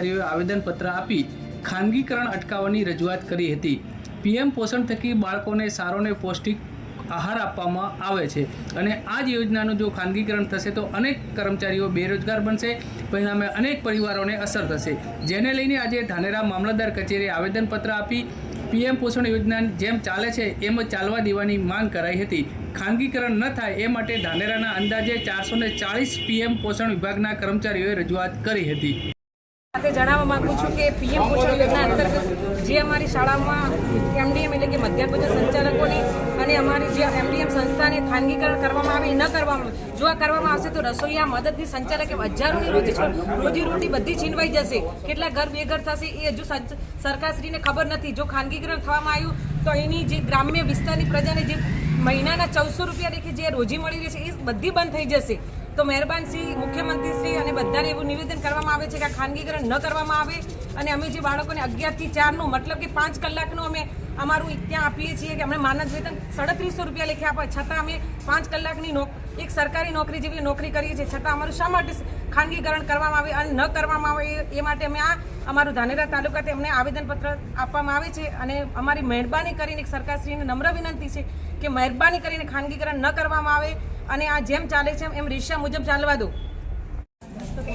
કર્મચારીઓએ આવેદનપત્ર આપી ખાનગીકરણ અટકાવવાની રજૂઆત કરી હતી. પીએમ પોષણ થકી બાળકોને સારો ને પૌષ્ટિક આહાર આપવામાં આવે છે અને આ જ યોજનાનું જો ખાનગીકરણ થશે તો અનેક કર્મચારીઓ બેરોજગાર બનશે, પરિણામે અનેક પરિવારોને અસર થશે. જેને લઈને આજે ધાનેરા મામલતદાર કચેરીએ આવેદનપત્ર આપી પીએમ પોષણ યોજના જેમ ચાલે છે એમ ચાલવા દેવાની માંગ કરાઈ હતી. ખાનગીકરણ ન થાય એ માટે ધાનેરાના અંદાજે ચારસો ને ચાળીસ પીએમ પોષણ વિભાગના કર્મચારીઓએ રજૂઆત કરી હતી. સાથે જણાવવા માંગુ છું કે પીએમ પોષણ યોજના અંતર્ગત જે અમારી શાળામાં એમડીએમ એટલે કે મધ્યાહન સંચાલકોની અને અમારી જે એમડીએમ સંસ્થાને ખાનગીકરણ કરવામાં આવે ન કરવામાં જો આ કરવામાં આવશે તો રસોઈયા મદદની સંચાલકે હજારોની રોજી રોજી રોટી બધી છીનવાઈ જશે. કેટલા ઘર બેઘર થશે એ હજુ સરકારશ્રીને ખબર નથી. જો ખાનગીકરણ થવામાં આવ્યું, તો અહીંની જે ગ્રામ્ય વિસ્તારની પ્રજાને જે મહિનાના ચૌદસો રૂપિયા દેખે જે રોજી મળી રહી છે, એ બધી બંધ થઈ જશે. તો મહેરબાન શ્રી મુખ્યમંત્રી શ્રી અને બધાને એવું નિવેદન કરવામાં આવે છે કે ખાનગીકરણ ન કરવામાં આવે અને અમે જે બાળકોને અગિયારથી ચારનું મતલબ કે પાંચ કલાકનું અમે અમારું ત્યાં આપીએ છીએ કે અમને માનદ વેતન સાડત્રીસો રૂપિયા લેખે આપે. છતાં અમે પાંચ કલાકની એક સરકારી નોકરી જેવી નોકરી કરીએ છીએ. છતાં અમારું શા માટે ખાનગીકરણ કરવામાં આવે અને ન કરવામાં આવે એ- માટે અમે આ અમારું ધાનેરા તાલુકાથી અમને આવેદનપત્ર આપવામાં આવે છે અને અમારી મહેરબાની કરીને સરકારશ્રીને નમ્ર વિનંતી છે કે મહેરબાની કરીને ખાનગીકરણ ન કરવામાં આવે. અને આ જેમ ચાલે છે એમ રેશિયા મુજબ ચાલવા દો.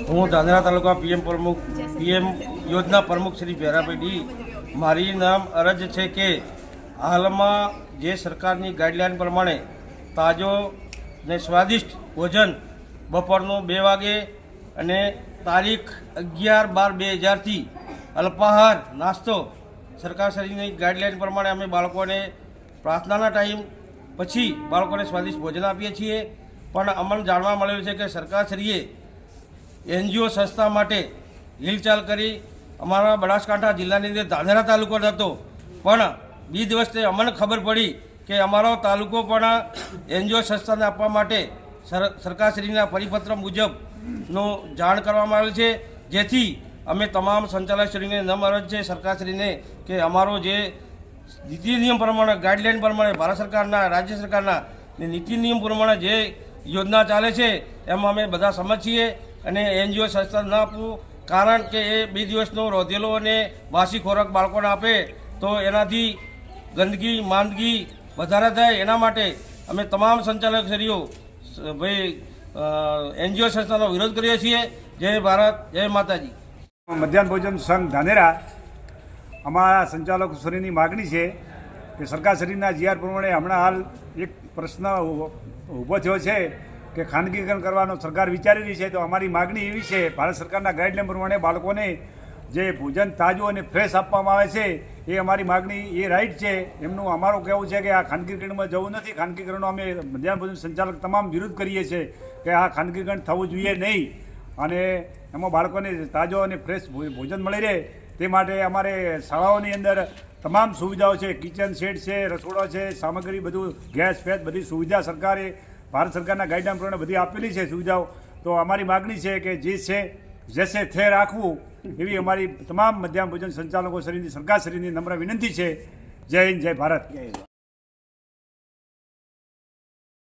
હું ધાનેરા તાલુકા પીએમ પ્રમુખ, પીએમ યોજના પ્રમુખ શ્રી ભેરાભાઈ મારી નામ અરજ છે કે હાલમાં જે સરકારની ગાઈડલાઈન પ્રમાણે તાજો ને સ્વાદિષ્ટ ભોજન બપોરનું બે વાગે અને તારીખ અગિયાર બાર બે હજારથી અલ્પાહાર નાસ્તો સરકારશ્રીની ગાઈડલાઈન પ્રમાણે અમે બાળકોને પ્રાર્થનાના ટાઈમ પછી બાળકોને સ્વાદિષ્ટ ભોજન આપીએ છીએ. પણ અમને જાણવા મળેલું છે કે સરકારશ્રીએ એનજીઓ સંસ્થા માટે હિલચાલ કરી. અમારા બનાસકાંઠા જિલ્લાની અંદર ધાનેરા તાલુકો હતો. પણ બી દિવસે અમને ખબર પડી કે અમારો તાલુકો પણ એનજીઓ સંસ્થાને આપવા માટે સર, સરકારશ્રીના પરિપત્ર મુજબનું જાણ કરવામાં આવેલ છે. જેથી અમે તમામ સંચાલકશ્રીને નમ અરજ છે સરકારશ્રીને કે અમારો જે નીતિ નિયમ પ્રમાણે, ગાઈડલાઈન પ્રમાણે ભારત સરકારના, રાજ્ય સરકારના નીતિ નિયમ પ્રમાણે જે યોજના ચાલે છે, એમાં અમે બધા સમજ છીએ અને એનજીઓ સંસ્થા ન આપવું કારણ કે એ બે દિવસનો રોધેલો અને વાસી ખોરાક બાળકોને આપે તો એનાથી ગંદકી, માંદગી વધારે થાય. એના માટે અમે તમામ સંચાલકશ્રીઓ, ભાઈ એનજીઓ સંસ્થાનો વિરોધ કરીએ છીએ. જય ભારત, જય માતાજી. મધ્યાહન ભોજન સંઘ ધાનેરા અમારા સંચાલક શ્રીની માગણી છે કે સરકારશ્રીના જીઆર પ્રમાણે હમણાં હાલ એક પ્રશ્ન ઊભો થયો છે કે ખાનગીકરણ કરવાનો સરકાર વિચારી રહી છે, તો અમારી માગણી એવી છે, ભારત સરકારના ગાઈડલાઈન પ્રમાણે બાળકોને જે ભોજન તાજું અને ફ્રેશ આપવામાં આવે છે, એ અમારી માગણી એ રાઈટ છે. એમનું અમારું કહેવું છે કે આ ખાનગીકરણમાં જવું નથી. ખાનગીકરણનો અમે મધ્યાહન ભોજન સંચાલક તમામ વિરોધ કરીએ છીએ કે આ ખાનગીકરણ થવું જોઈએ નહીં. અને એમાં બાળકોને તાજો અને ફ્રેશ ભોજન મળી રહે. તે માટે અમારે શાળાઓની અંદર તમામ સુવિધાઓ છે કિચન સેટ છે, રસોડો છે, સામગ્રી બધું ગેસ ફેસ બધી સુવિધા સરકારે, ભારત સરકારના ગાઈડલાઈન પ્રમાણે બધી આપેલી છે સુવિધાઓ. તો અમારી માગણી છે કે જે છે જેસે થે રાખવું. એવી અમારી તમામ મધ્યાહન ભોજન સંચાલકો શ્રીની સરકારશ્રીની નમ્ર વિનંતી છે. જય હિન્દ, જય ભારત.